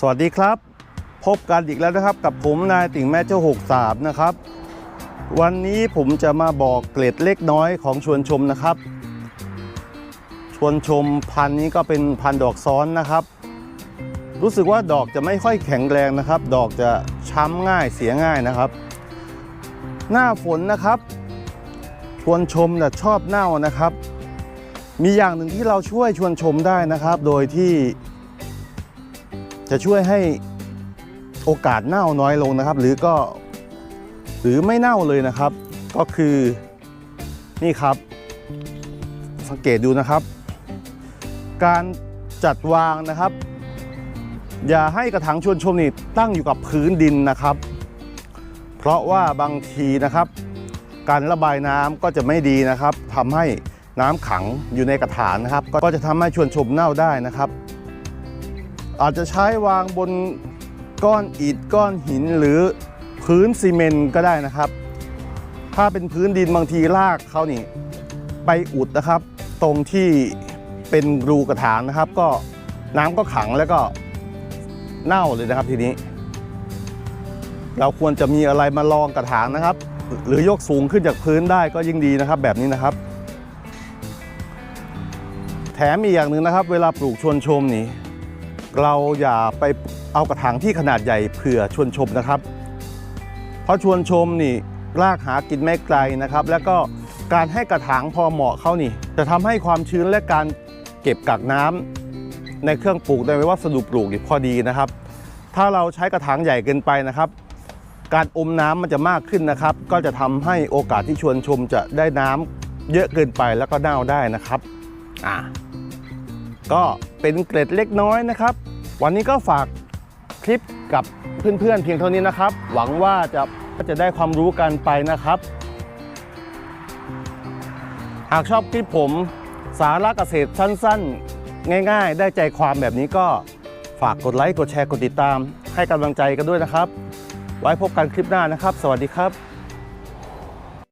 สวัสดีครับ พบกันอีกแล้วนะครับกับผมนายติ่งแม่เจ้าหกสามนะครับ วันนี้ผมจะมาบอกเกร็ดเล็กน้อยของชวนชมนะครับ ชวนชมพันนี้ก็เป็นพันดอกซ้อนนะครับ รู้สึกว่าดอกจะไม่ค่อยแข็งแรงนะครับ ดอกจะช้ำง่ายเสียง่ายนะครับ หน้าฝนนะครับ ชวนชมแต่ะชอบเน่านะครับ มีอย่างหนึ่งที่เราช่วยชวนชมได้นะครับ โดยที่ จะช่วยให้โอกาสเน่าน้อยลงนะครับ หรือก็หรือไม่เน่าเลยนะครับ ก็คือนี่ครับ สังเกตดูนะครับ การจัดวางนะครับ อย่าให้กระถางชวนชมนี่ตั้งอยู่กับพื้นดินนะครับ เพราะว่าบางทีนะครับ การระบายน้ำก็จะไม่ดีนะครับทำให้น้ำขังอยู่ในกระถางนะครับ ก็จะทำให้ชวนชมเน่าได้นะครับ อาจจะใช้วางบนก้อนอิฐก้อนหินหรือพื้นซีเมนต์ก็ได้นะครับ ถ้าเป็นพื้นดินบางทีรากเขานี่ไปอุดนะครับ ตรงที่เป็นรูกระถางนะครับ ก็น้ำก็ขังแล้วก็เน่าเลยนะครับทีนี้ เราควรจะมีอะไรมารองกระถางนะครับ หรือยกสูงขึ้นจากพื้นได้ก็ยิ่งดีนะครับ แบบนี้นะครับ แถมอีกอย่างหนึ่งนะครับ เวลาปลูกชวนชมนี่ เราอย่าไปเอากระถางที่ขนาดใหญ่เผื่อชวนชมนะครับ เพราะชวนชมนี่รากหากินไม่ไกลนะครับ แล้วก็การให้กระถางพอเหมาะเขานี่ จะทำให้ความชื้นและการเก็บกักน้ำในเครื่องปลูกในวัสดุปลูกนี่พอดีนะครับ ถ้าเราใช้กระถางใหญ่เกินไปนะครับ การอมน้ำมันจะมากขึ้นนะครับ ก็จะทำให้โอกาสที่ชวนชมจะได้น้ำเยอะเกินไปแล้วก็เน่าได้นะครับอ่า ก็เป็นเกร็ดเล็กน้อยนะครับ วันนี้ก็ฝากคลิปกับเพื่อนๆเพียงเท่านี้นะครับ หวังว่าจะจะได้ความรู้กันไปนะครับ หากชอบคลิปผมสาระเกษตรสั้นๆ ง่ายๆ ได้ใจความแบบนี้ก็ฝากกดไลค์ กดแชร์ กดติดตาม ให้กำลังใจกันด้วยนะครับ ไว้พบกันคลิปหน้านะครับ สวัสดีครับ